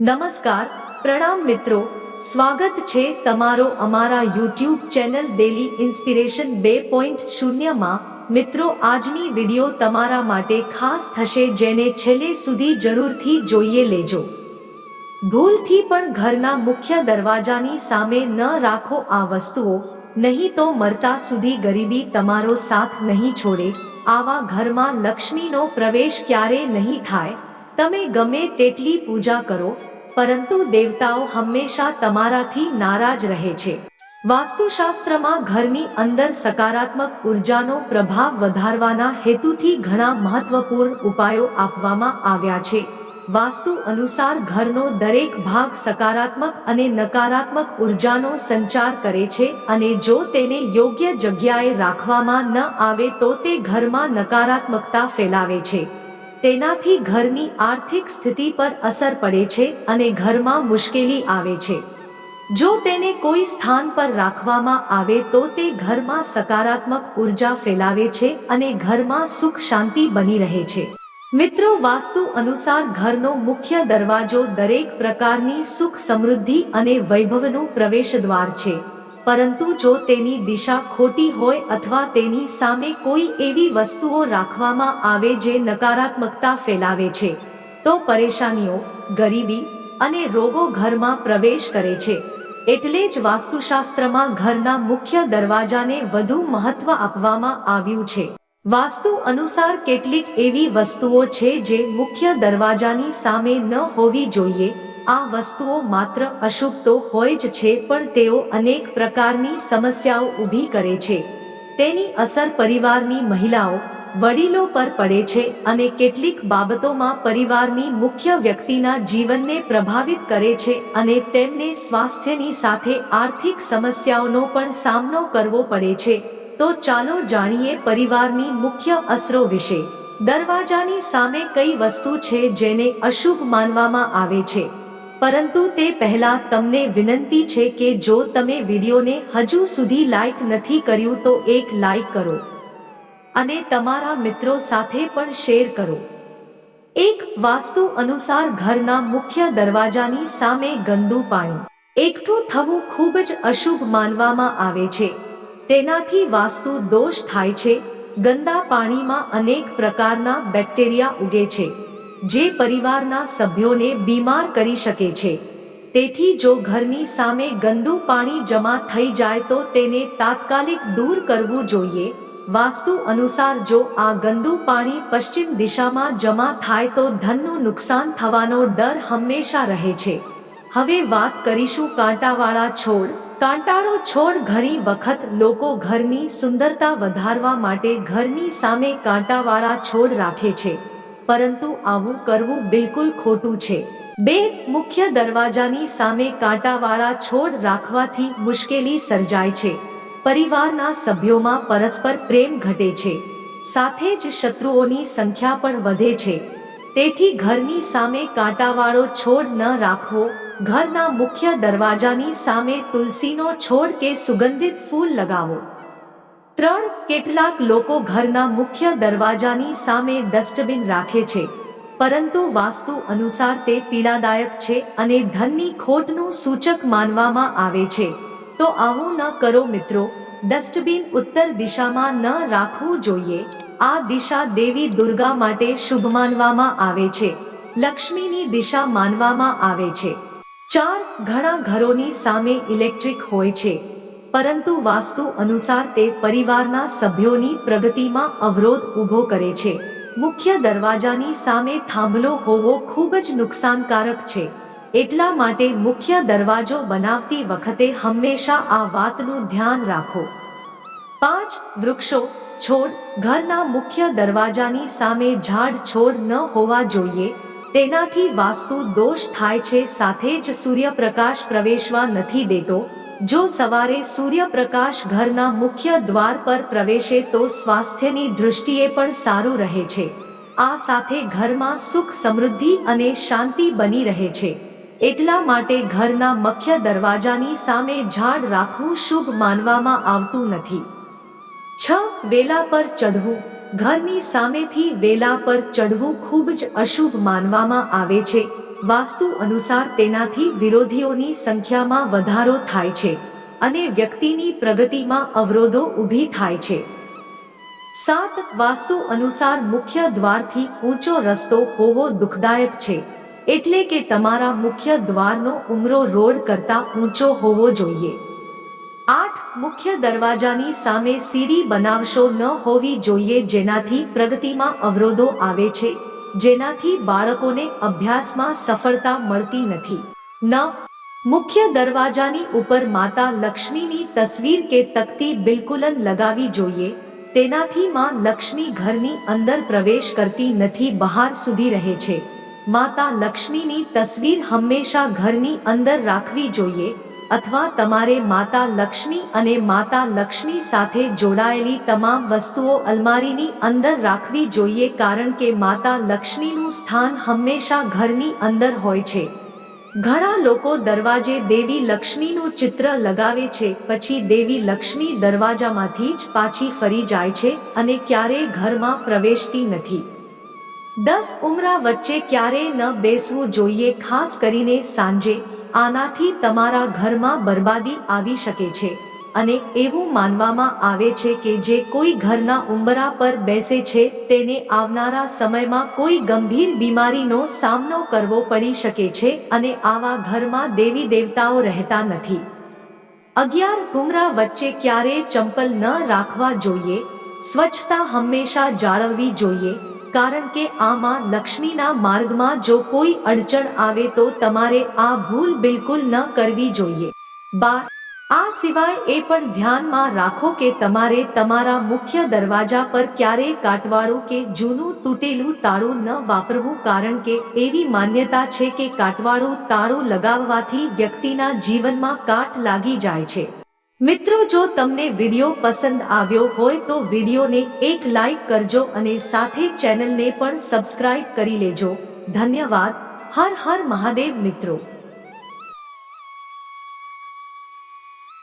નમસ્કાર, પ્રણામ મિત્રો. સ્વાગત છે તમારો અમારા યુટ્યુબ ચેનલ ડેલી ઇન્સ્પિરેશન બે પોઈન્ટ શૂન્યમાં મિત્રો, આજની વિડિયો તમારા માટે ખાસ થશે જેને છેલ્લે સુધી જરૂરથી જોઈએ લેજો. ભૂલથી પણ ઘરના મુખ્ય દરવાજાની સામે ન રાખો આ વસ્તુઓ, નહીં તો મરતા સુધી ગરીબી તમારો સાથ નહીં છોડે, આવા ઘરમાં લક્ષ્મીનો પ્રવેશ ક્યારે નહીં થાય? તમે ગમે તેટલી પૂજા કરો, પરંતુ દેવતાઓ હંમેશા તમારાથી નારાજ રહે છે. વાસ્તુશાસ્ત્રમાં ઘરની અંદર સકારાત્મક ઉર્જાનો પ્રભાવ વધારવાના હેતુથી ઘણા મહત્વપૂર્ણ ઉપાયો આપવામાં આવ્યા છે. વાસ્તુ અનુસાર ઘરનો દરેક ભાગ સકારાત્મક અને નકારાત્મક ઉર્જાનો સંચાર કરે છે અને જો તેને યોગ્ય જગ્યાએ રાખવામાં ન આવે તો તે ઘરમાં નકારાત્મકતા ફેલાવે છે. તેનાથી ઘરની આર્થિક સ્થિતિ પર અસર પડે છે અને ઘરમાં મુશ્કેલી આવે છે. જો તેને કોઈ સ્થાન પર રાખવામાં આવે તો તે ઘરમાં સકારાત્મક ઊર્જા ફેલાવે છે અને ઘરમાં સુખ શાંતિ બની રહે છે. મિત્રો, વાસ્તુ અનુસાર ઘરનો મુખ્ય દરવાજો દરેક પ્રકારની સુખ સમૃદ્ધિ અને વૈભવનું પ્રવેશદ્વાર છે. પરંતુ જો તેની દિશા ખોટી હોય અથવા તેની સામે કોઈ એવી વસ્તુઓ રાખવામાં આવે જે નકારાત્મકતા ફેલાવે છે, તો પરેશાનીઓ, ગરીબી અને રોગો ઘરમાં પ્રવેશ કરે છે. એટલે જ વાસ્તુશાસ્ત્રમાં ઘરના મુખ્ય દરવાજાને વધુ મહત્વ આપવામાં આવ્યું છે. વાસ્તુ અનુસાર કેટલીક એવી વસ્તુઓ છે જે મુખ્ય દરવાજાની સામે ન હોવી જોઈએ આ વસ્તુઓ માત્ર અશુભ તો હોય જ છે, પણ તેઓ અનેક પ્રકારની સમસ્યાઓ ઊભી કરે છે. તેની અસર પરિવારની મહિલાઓ, વડીલો પર પડે છે અને કેટલીક બાબતોમાં પરિવારની મુખ્ય વ્યક્તિના જીવનને પ્રભાવિત કરે છે અને તેમને સ્વાસ્થ્યની સાથે આર્થિક સમસ્યાઓનો પણ સામનો કરવો પડે છે. તો ચાલો જાણીએ પરિવારની મુખ્ય અસરો વિશે. દરવાજાની સામે કઈ વસ્તુ છે જેને અશુભ માનવામાં આવે છે? પરંતુ તે પહેલા તમને વિનંતી છે કે જો તમે વિડીયોને હજુ સુધી લાઈક નથી કર્યું તો એક લાઈક કરો. અને તમારા મિત્રો સાથે પણ શેર કરો. એક વાસ્તુ અનુસાર ઘરના મુખ્ય દરવાજાની સામે ગંદુ પાણી. એકઠું થવું ખૂબ જ અશુભ માનવામાં આવે છે. તેનાથી વાસ્તુ દોષ થાય છે. ગંદા પાણીમાં અનેક પ્રકારના બેક્ટેરિયા ઉગે છે. જે પરિવારના સભ્યોને બીમાર કરી શકે છે. તેથી જો ઘરની સામે ગંદુ પાણી જમા થઈ જાય તો તેને તાત્કાલિક દૂર કરવું જોઈએ. વાસ્તુ અનુસાર જો આ ગંદુ પાણી પશ્ચિમ દિશામાં જમા થાય તો ધનનું નુકસાન થવાનો ડર હંમેશા રહે છે. હવે વાત કરીશું કાંટાવાળા છોડ. કાંટાળો છોડ ઘણી વખત લોકો ઘરની સુંદરતા વધારવા માટે ઘરની સામે કાંટાવાળા છોડ રાખે છે. પરંતુ આવું કરવું બિલકુલ ખોટું છે. બે, મુખ્ય દરવાજાની સામે કાંટાવાળા છોડ રાખવાથી મુશ્કેલી સર્જાય છે. પરિવારના સભ્યોમાં પરસ્પર પ્રેમ ઘટે છે. સાથે જ શત્રુઓની સંખ્યા પણ વધે છે. તેથી ઘરની સામે કાંટાવાળો છોડ ન રાખવો, ઘરના મુખ્ય દરવાજાની સામે તુલસીનો છોડ કે સુગંધિત ફૂલ લગાવો. ત્રણ કેટલાક લોકો ઘરના મુખ્ય દરવાજાની સામે ડસ્ટબિન રાખે છે, પરંતુ વાસ્તુ અનુસાર તે પીડાદાયક છે અને ધનની ખોટનું સૂચક માનવામાં આવે છે. તો આવું ન કરો મિત્રો, ડસ્ટબિન ઉત્તર દિશામાં ન રાખવું જોઈએ, આ દિશા દેવી દુર્ગા માટે શુભ માનવામાં આવે છે, લક્ષ્મીની દિશા માનવામાં આવે છે. ચાર ઘણા ઘરોની સામે ઇલેક્ટ્રિક હોય છે. પરંતુ વાસ્તુ અનુસાર તે પરિવારના સભ્યોની પ્રગતિમાં અવરોધ ઊભો કરે છે. મુખ્ય દરવાજાની સામે થાંભલો હોવો ખૂબ જ નુકસાનકારક છે. એટલા માટે મુખ્ય દરવાજો બનાવતી વખતે હંમેશા આ વાતનું ધ્યાન રાખો. પાંચ, વૃક્ષો, છોડ. ઘરના મુખ્ય દરવાજાની સામે ઝાડ છોડ ન હોવા જોઈએ. તેનાથી વાસ્તુ દોષ થાય છે સાથે જ સૂર્યપ્રકાશ પ્રવેશવા નથી દેતો. જો સવારે સૂર્યપ્રકાશ ઘરના મુખ્ય દ્વાર પર પ્રવેશે તો સ્વાસ્થ્યની દૃષ્ટિએ પણ સારું રહે છે. આ સાથે ઘરમાં સુખ સમૃદ્ધિ અને શાંતિ બની રહે છે. એટલા માટે ઘરના મુખ્ય દરવાજાની સામે ઝાડ રાખવું શુભ માનવામાં આવતું નથી. છ, વેલા પર ચઢવું. ઘરની સામેથી વેલા પર ચઢવું ખૂબ જ અશુભ માનવામાં આવે છે. વાસ્તુ અનુસાર તેનાથી વિરોધીઓની સંખ્યામાં વધારો થાય છે અને વ્યક્તિની પ્રગતિમાં અવરોધો ઊભી થાય છે. સાત, વાસ્તુ અનુસાર મુખ્ય દ્વારથી ઊંચો રસ્તો હોવો દુઃખદાયક છે, એટલે કે તમારા મુખ્ય દ્વારનો ઉમરો રોડ કરતા ઊંચો હોવો જોઈએ. આઠ, મુખ્ય દરવાજાની સામે સીડી બનાવશો ન હોવી જોઈએ જેનાથી પ્રગતિમાં અવરોધો આવે છે. જેનાથી બાળકોને અભ્યાસમાં સફળતા મળતી નથી. ન. મુખ્ય દરવાજાની ઉપર માતા લક્ષ્મીની તસવીર કે તકતી બિલકુલન લગાવી જોઈએ, તેનાથી માં લક્ષ્મી ઘરની અંદર પ્રવેશ કરતી નથી, બહાર સુધી રહે છે. માતા લક્ષ્મીની તસવીર હંમેશા ઘરની અંદર રાખવી જોઈએ અથવા તમારે માતા લક્ષ્મી અને માતા લક્ષ્મી સાથે જોડાયેલી તમામ વસ્તુઓ અલમારીની અંદર રાખવી જોઈએ કારણ કે માતા લક્ષ્મીનું સ્થાન હંમેશા ઘરની અંદર હોય છે. ઘણા લોકો દરવાજે દેવી લક્ષ્મીનું ચિત્ર લગાવે છે, પછી દેવી લક્ષ્મી દરવાજામાંથી જ પાછી ફરી જાય છે અને ક્યારેય ઘરમાં પ્રવેશતી નથી. દસ ઉમરા વચ્ચે ક્યારેય ન બેસવું જોઈએ, ખાસ કરીને સાંજે. આનાથી તમારા ઘરમાં બરબાદી આવી શકે છે. અને એવું માનવામાં આવે છે કે જે કોઈ ઘરના ઉંબરા પર બેસે છે, તેને આવનારા સમયમાં કોઈ ગંભીર બીમારીનો સામનો કરવો પડી શકે છે અને આવા ઘરમાં દેવી દેવતાઓ રહેતા નથી. અગિયાર ઘુમરા વચ્ચે ક્યારેય ચંપલ ન રાખવા જોઈએ. સ્વચ્છતા હંમેશા જાળવવી જોઈએ. કારણ કે આમાં લક્ષ્મીના માર્ગમાં જો કોઈ અડચણ આવે તો તમારે આ ભૂલ બિલકુલ ન કરવી જોઈએ. બાર આ સિવાય એ પણ ધ્યાનમાં રાખો કે તમારે તમારા મુખ્ય દરવાજા પર ક્યારેય કાટવાળું કે જૂનું તૂટેલું તાળું ન વાપરવું કારણ કે એવી માન્યતા છે કે કાટવાળું તાળું લગાવવાથી વ્યક્તિના જીવનમાં કાટ લાગી જાય છે. મિત્રો, જો તમને વીડિયો પસંદ આવ્યો હોય તો વિડીયોને એક લાઈક કરજો અને સાથે ચેનલને પણ સબસ્ક્રાઇબ કરી લેજો. ધન્યવાદ. હર હર મહાદેવ મિત્રો.